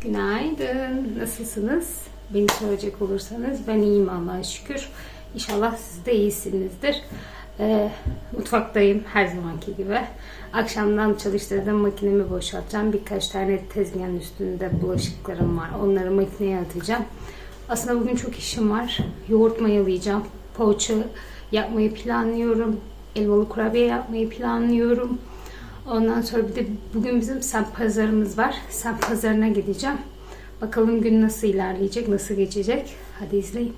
Günaydın. Nasılsınız? Beni soracak olursanız ben iyiyim Allah'a şükür. İnşallah siz de iyisinizdir. Ee, mutfaktayım her zamanki gibi. Akşamdan çalıştırdığım makinemi boşaltacağım. Birkaç tane tezgahın üstünde bulaşıklarım var. Onları makineye atacağım. Aslında bugün çok işim var. Yoğurt mayalayacağım. Poğaça yapmayı planlıyorum. Elmalı kurabiye yapmayı planlıyorum. Ondan sonra bir de bugün bizim semt pazarımız var. Semt pazarına gideceğim. Bakalım gün nasıl ilerleyecek, nasıl geçecek. Hadi izleyin.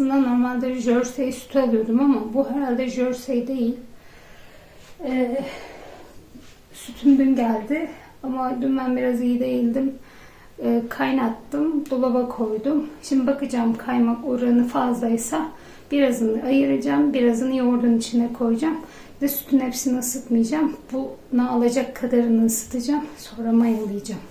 Aslında normalde Jersey sütü alıyordum ama bu herhalde Jersey değil. Ee, sütüm dün geldi ama dün ben biraz iyi değildim. Ee, kaynattım, dolaba koydum. Şimdi bakacağım kaymak oranı fazlaysa birazını ayıracağım, birazını yoğurdun içine koyacağım. Ve sütün hepsini ısıtmayacağım. Bunu alacak kadarını ısıtacağım. Sonra mayalayacağım.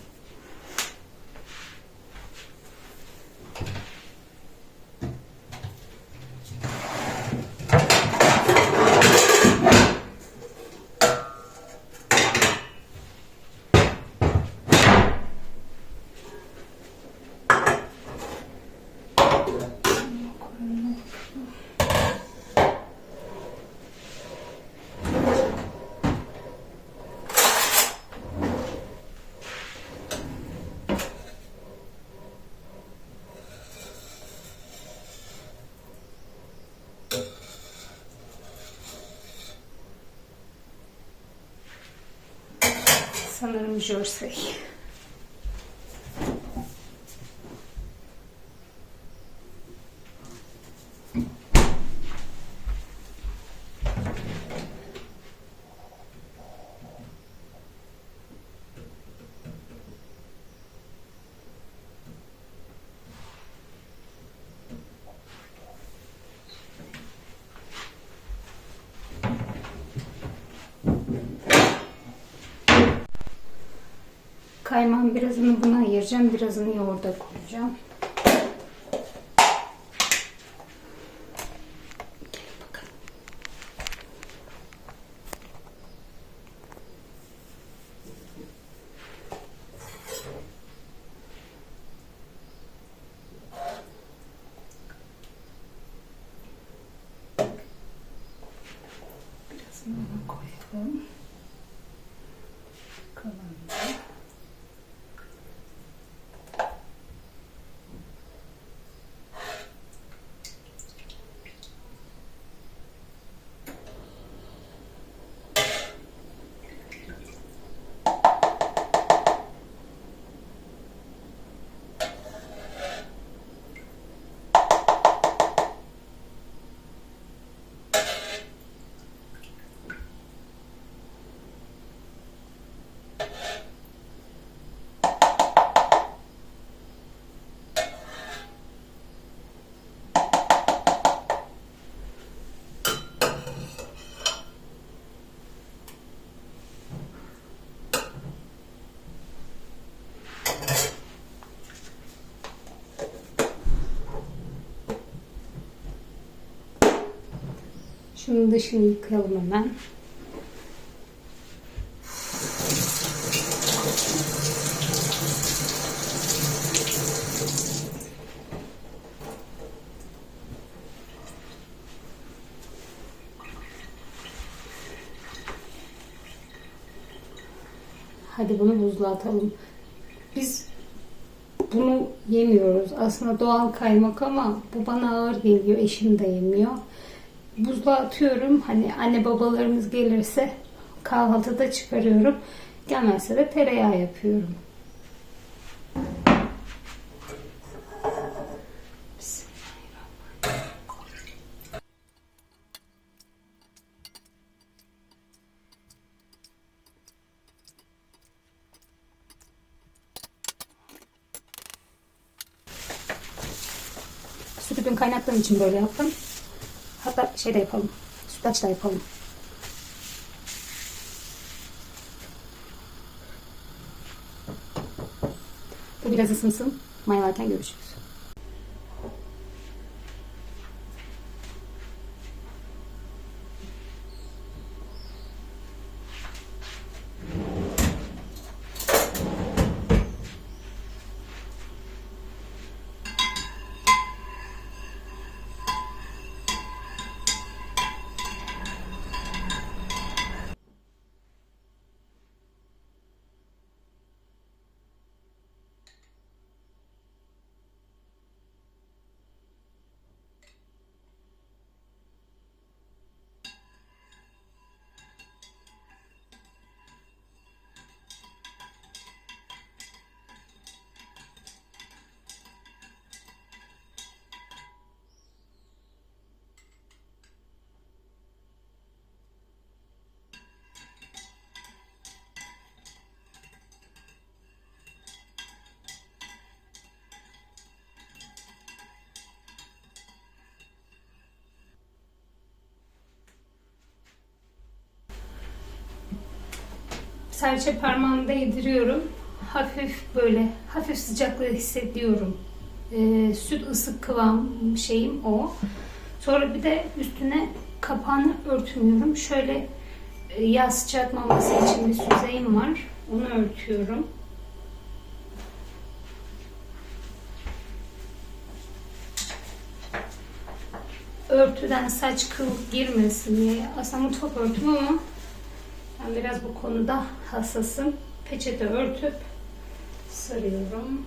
Sanırım Jersey. Kaymağın birazını buna ayıracağım, birazını yoğurda koyacağım. Gel bakalım. Birazını ona koyalım. Kalanını da Şunun dışını yıkayalım hemen. Hadi bunu buzluğa atalım. Biz bunu yemiyoruz. Aslında doğal kaymak ama bu bana ağır geliyor. Eşim de yemiyor. Buzluğa atıyorum. Hani anne babalarımız gelirse kahvaltıda çıkarıyorum. Gelmezse de tereyağı yapıyorum. Sütü dün kaynattığım için böyle yaptım. Hatta şey de yapalım. Sütlaç da yapalım. Bu biraz ısınsın. Mayalarken görüşürüz. Serçe parmağımda yediriyorum. Hafif böyle hafif sıcaklığı hissediyorum. Ee, süt ısık kıvam şeyim o. Sonra bir de üstüne kapağını örtmüyorum. Şöyle e, yağ sıçratmaması için bir süzeyim var. Onu örtüyorum. Örtüden saç kıl girmesin diye. Aslında mutfak örtüm ama biraz bu konuda hassasım. Peçete örtüp sarıyorum.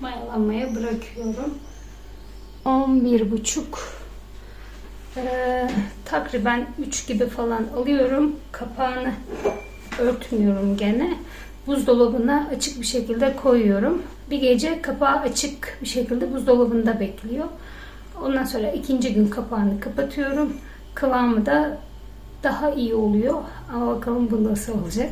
Mayalanmaya bırakıyorum. 11 buçuk ee, takriben 3 gibi falan alıyorum. Kapağını örtmüyorum gene. Buzdolabına açık bir şekilde koyuyorum. Bir gece kapağı açık bir şekilde buzdolabında bekliyor. Ondan sonra ikinci gün kapağını kapatıyorum. Kıvamı da daha iyi oluyor. Ama bakalım bu nasıl olacak.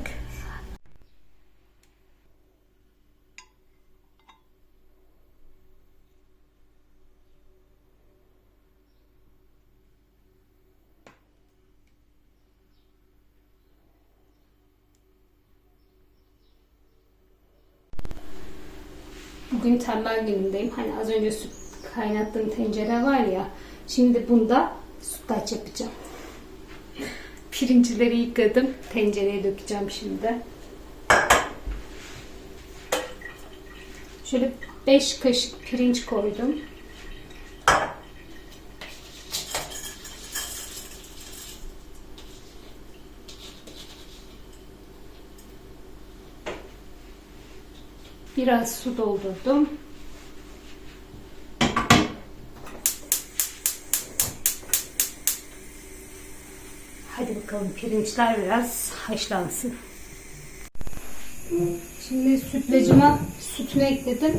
Bugün tembel günündeyim. Hani az önce süt kaynattığım tencere var ya. Şimdi bunda sütlaç yapacağım. Pirinçleri yıkadım. Tencereye dökeceğim şimdi. Şöyle 5 kaşık pirinç koydum. Biraz su doldurdum. Hadi bakalım pirinçler biraz haşlansın. Şimdi sütlacıma sütünü ekledim.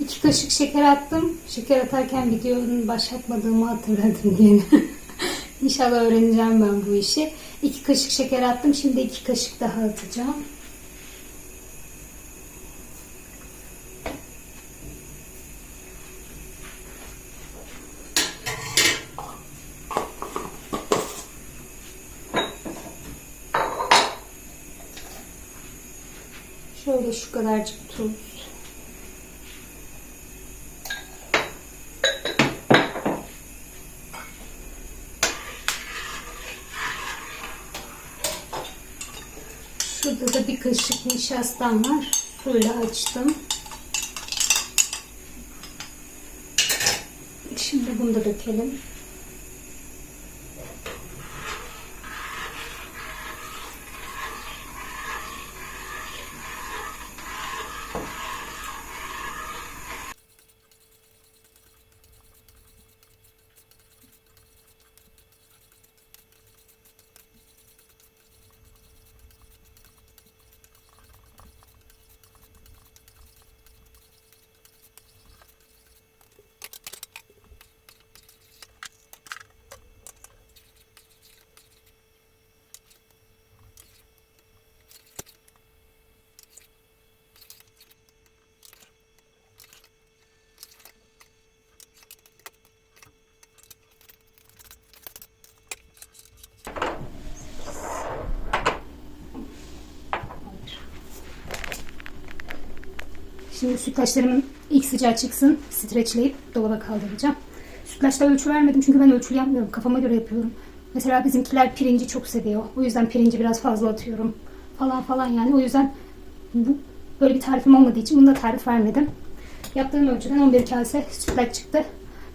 2 kaşık şeker attım. Şeker atarken videonun başlatmadığımı hatırladım yine. İnşallah öğreneceğim ben bu işi. 2 kaşık şeker attım. Şimdi 2 kaşık daha atacağım. Şöyle kadarcık tuz. Şurada da bir kaşık nişastam var. Suyla açtım. Şimdi bunu da dökelim. Şimdi sütlaçlarımın ilk sıcağı çıksın. Streçleyip dolaba kaldıracağım. Sütlaçta ölçü vermedim çünkü ben ölçülü yapmıyorum. Kafama göre yapıyorum. Mesela bizimkiler pirinci çok seviyor. O yüzden pirinci biraz fazla atıyorum. Falan falan yani. O yüzden bu böyle bir tarifim olmadığı için bunda tarif vermedim. Yaptığım ölçüden 11 kase sütlaç çıktı.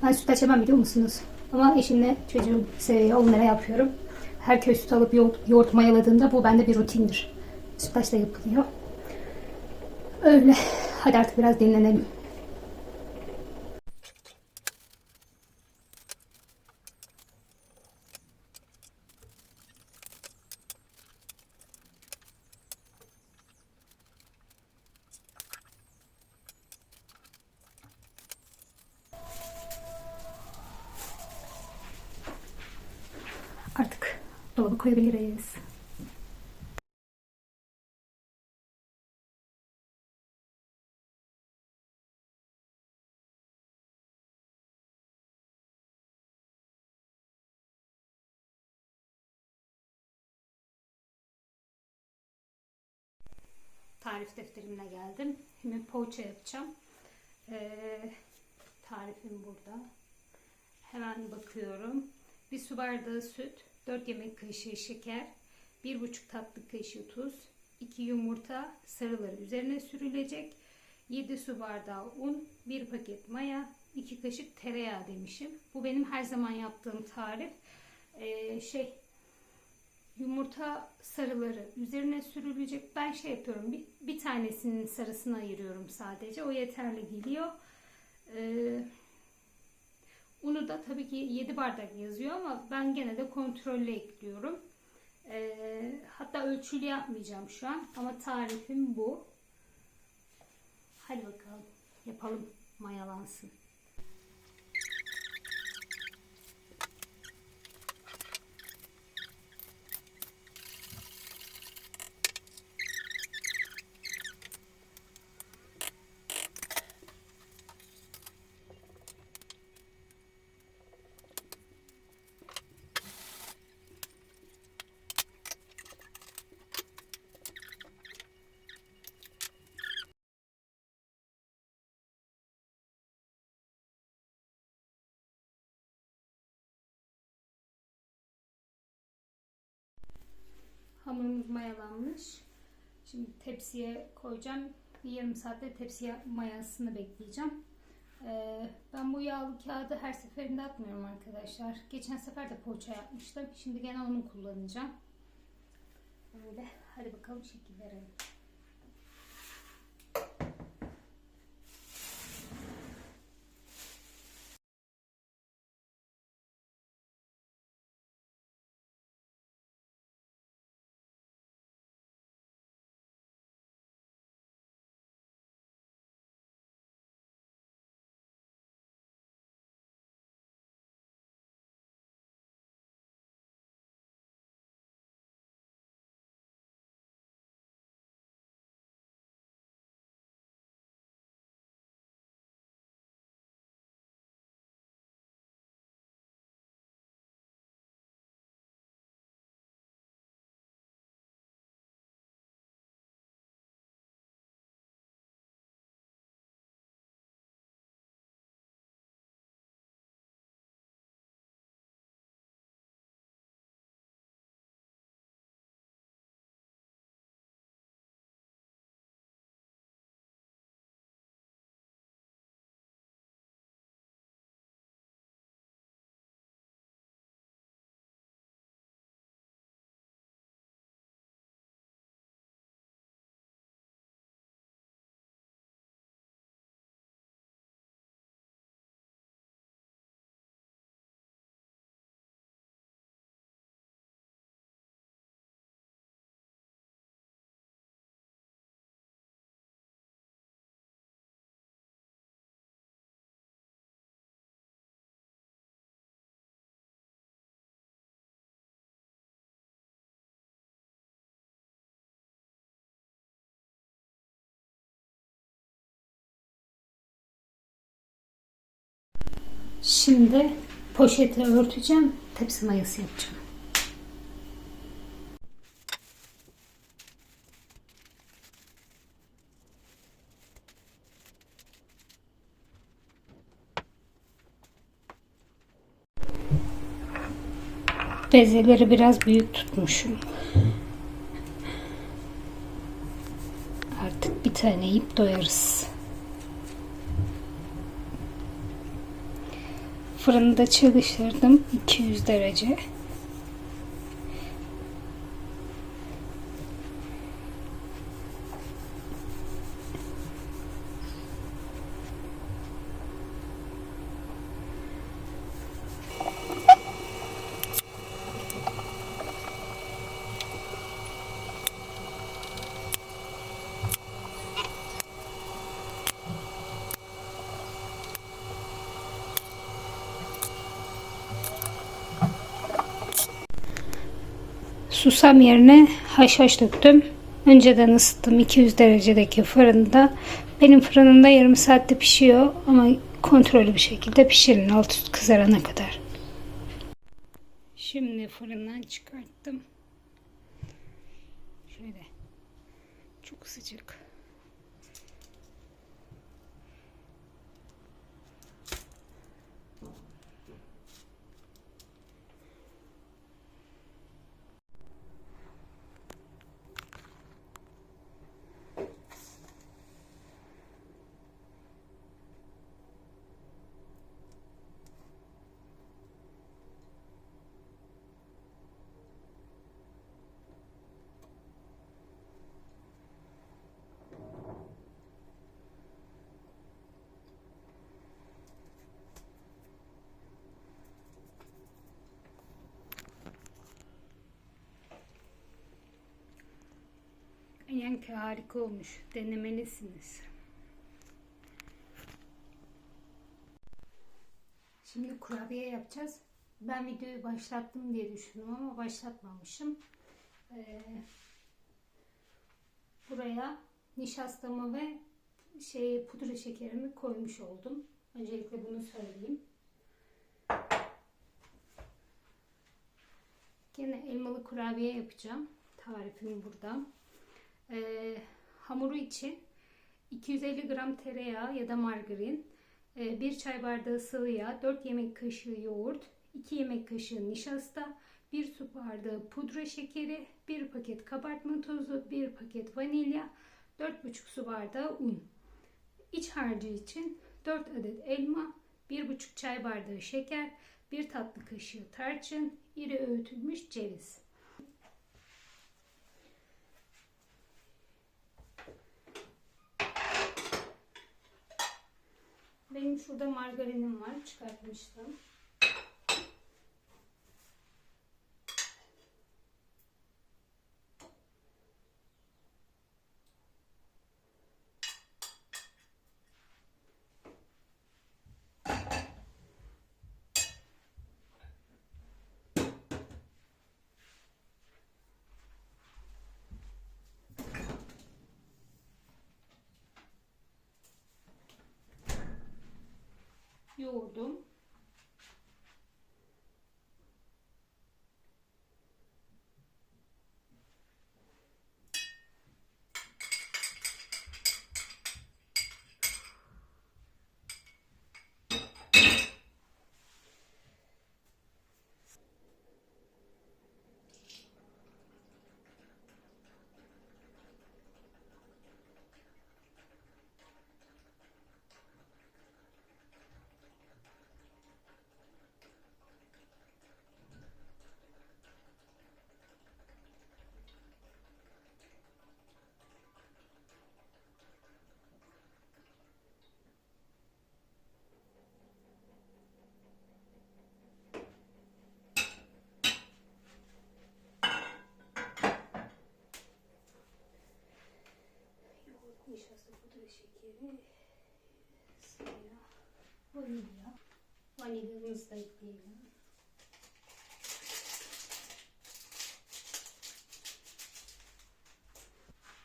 Ben sütlaç yemem biliyor musunuz? Ama eşimle çocuğum seviyor. Onlara yapıyorum. Her köy süt alıp yoğurt, yoğurt mayaladığında bu bende bir rutindir. Sütlaç da yapılıyor. Öyle. Hadi artık biraz dinlenelim. Artık dolaba koyabiliriz. Tarif defterimle geldim. Şimdi poğaça yapacağım. Ee, tarifim burada. Hemen bakıyorum. Bir su bardağı süt, 4 yemek kaşığı şeker, 1,5 tatlı kaşığı tuz, 2 yumurta sarıları üzerine sürülecek, 7 su bardağı un, 1 paket maya, 2 kaşık tereyağı demişim. Bu benim her zaman yaptığım tarif. Ee, şey yumurta sarıları üzerine sürülecek. Ben şey yapıyorum. Bir, bir tanesinin sarısını ayırıyorum sadece. O yeterli geliyor. Ee, unu da tabii ki 7 bardak yazıyor ama ben gene de kontrollü ekliyorum. Ee, hatta ölçülü yapmayacağım şu an ama tarifim bu. Hadi bakalım yapalım mayalansın. Hamurumuz mayalanmış. Şimdi tepsiye koyacağım. Bir yarım saatte tepsiye mayasını bekleyeceğim. Ee, ben bu yağlı kağıdı her seferinde atmıyorum arkadaşlar. Geçen sefer de poğaça yapmıştım. Şimdi gene onu kullanacağım. Böyle. Hadi bakalım şekil verelim. Şimdi poşetle örteceğim. Tepsi mayası yapacağım. Bezeleri biraz büyük tutmuşum. Artık bir tane ip doyarız. Fırında çalıştırdım 200 derece. Susam yerine haşhaş döktüm. Önceden ısıttım 200 derecedeki fırında. Benim fırınımda yarım saatte pişiyor ama kontrollü bir şekilde pişirin alt üst kızarana kadar. Şimdi fırından çıkarttım. Şöyle. Çok sıcak. Yankı harika olmuş. Denemelisiniz. Şimdi kurabiye yapacağız. Ben videoyu başlattım diye düşündüm ama başlatmamışım. Ee, buraya nişastamı ve şey pudra şekerimi koymuş oldum. Öncelikle bunu söyleyeyim. Yine elmalı kurabiye yapacağım. Tarifim burada. Ee, hamuru için 250 gram tereyağı ya da margarin, 1 çay bardağı sıvı yağ, 4 yemek kaşığı yoğurt, 2 yemek kaşığı nişasta, 1 su bardağı pudra şekeri, 1 paket kabartma tozu, 1 paket vanilya, 4,5 su bardağı un. İç harcı için 4 adet elma, 1,5 çay bardağı şeker, 1 tatlı kaşığı tarçın, iri öğütülmüş ceviz. Benim şurada margarinim var. Çıkartmıştım. Yoğurdum. Yoğurt, nişasta, pudra şekeri, sıvı vanilya. Vanilyamızı da ekleyelim.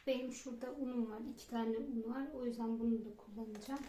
Benim şurada unum var. iki tane un var. O yüzden bunu da kullanacağım.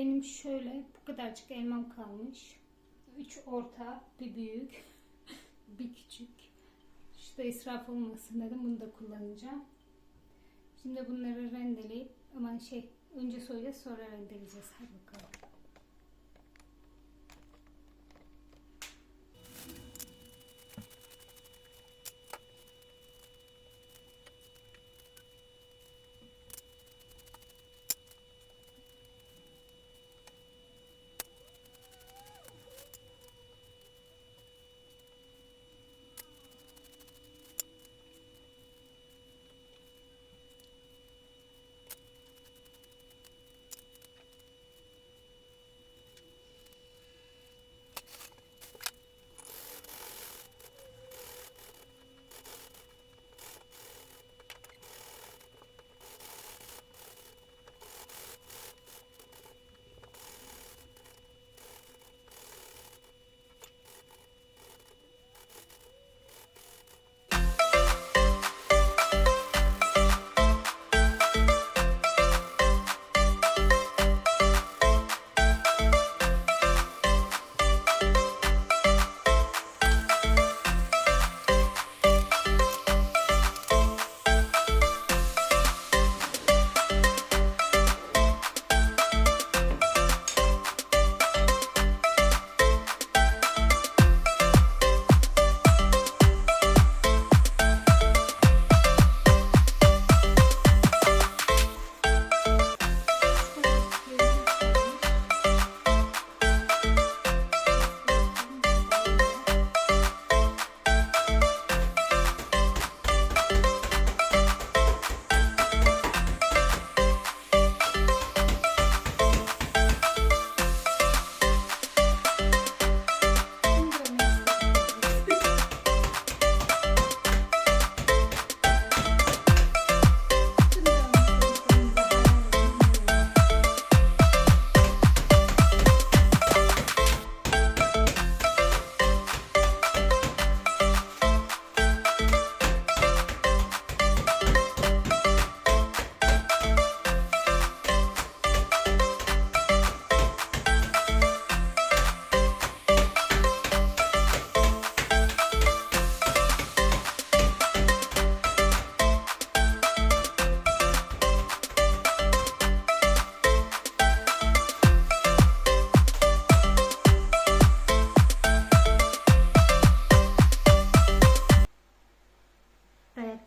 Benim şöyle bu kadarcık elmam kalmış. Üç orta, bir büyük, bir küçük. Şurada israf olmasın dedim. Bunu da kullanacağım. Şimdi bunları rendeleyip aman şey önce soyacağız sonra rendeleyeceğiz. Hadi bakalım.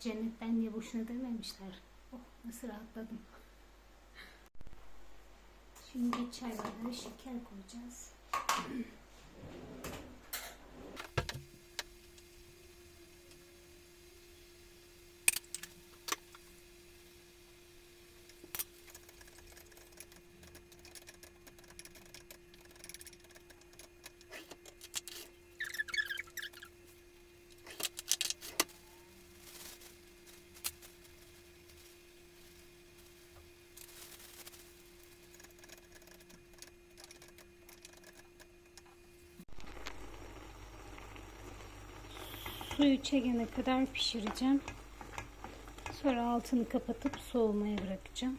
Cennetten diye boşuna dememişler. Oh nasıl rahatladım. Şimdi çay bardağı şeker koyacağız. Suyu çekene kadar pişireceğim. Sonra altını kapatıp soğumaya bırakacağım.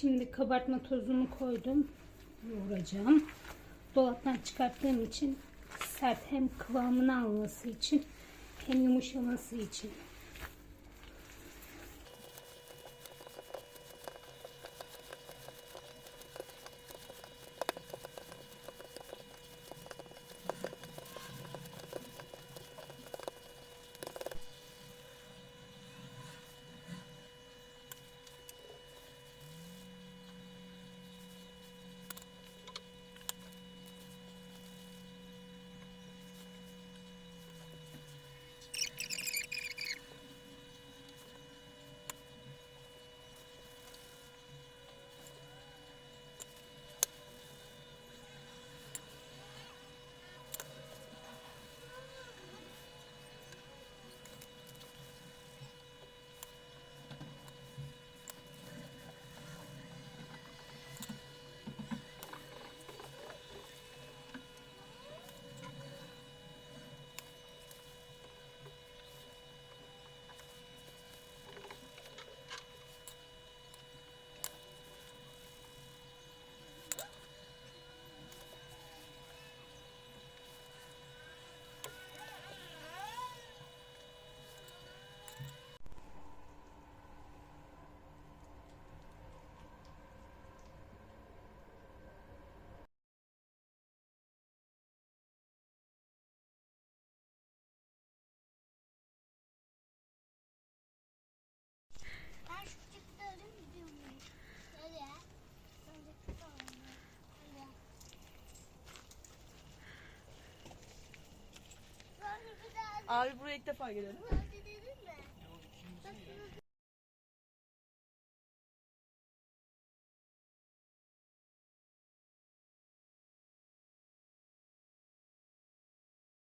Şimdi kabartma tozunu koydum. Yoğuracağım. Dolaptan çıkarttığım için sert hem kıvamını alması için hem yumuşaması için. Abi buraya ilk defa geliyor değil mi?